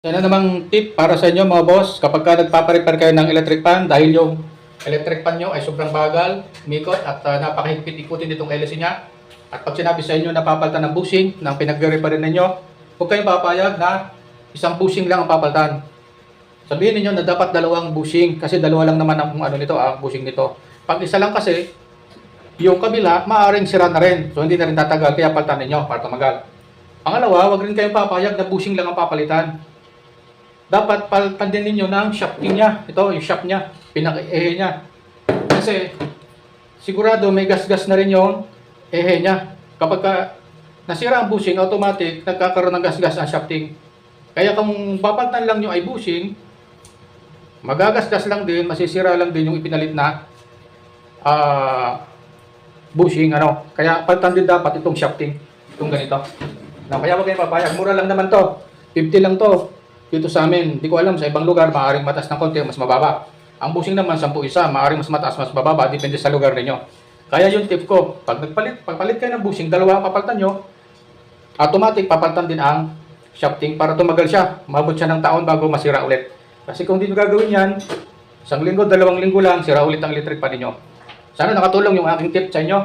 Sana namang tip para sa inyo mga boss, kapag ka nagpaparepair kayo ng electric pan dahil yung electric pan nyo ay sobrang bagal, mikot at uh, napakahigpit-ikutin itong LC niya. At pag sinabi sa inyo na papalitan ng bushing ng pinag-repair ninyo, huwag kayong papayag na isang bushing lang ang papalitan. Sabihin niyo na dapat dalawang bushing kasi dalawa lang naman ang ano nito, ang bushing nito. Pag isa lang kasi, yung kabila, maaaring sira na rin. So hindi na rin tatagal, kaya palitan ninyo para tumagal. Pangalawa, wag rin kayong papayag na bushing lang ang papalitan dapat palitan din ninyo ng shafting niya. Ito, yung shaft niya, pinaka-ehe niya. Kasi, sigurado may gas-gas na rin yung ehe niya. Kapag ka nasira ang bushing, automatic, nagkakaroon ng gas-gas ang shafting. Kaya kung papalitan lang nyo ay bushing, magagasgas lang din, masisira lang din yung ipinalit na ah bushing. Ano. Kaya palitan din dapat itong shafting. Itong ganito. Na, kaya wag kayong papayag. Mura lang naman to. 50 lang to dito sa amin, di ko alam, sa ibang lugar, maaaring mataas ng konti, mas mababa. Ang busing naman, 10 isa, maaaring mas mataas, mas mababa, depende sa lugar ninyo. Kaya yung tip ko, pag nagpalit, pagpalit kayo ng busing, dalawa ang papalitan nyo, automatic papalitan din ang shafting para tumagal siya. Mabot siya ng taon bago masira ulit. Kasi kung hindi nyo gagawin yan, isang linggo, dalawang linggo lang, sira ulit ang electric pa ninyo. Sana nakatulong yung aking tip sa inyo.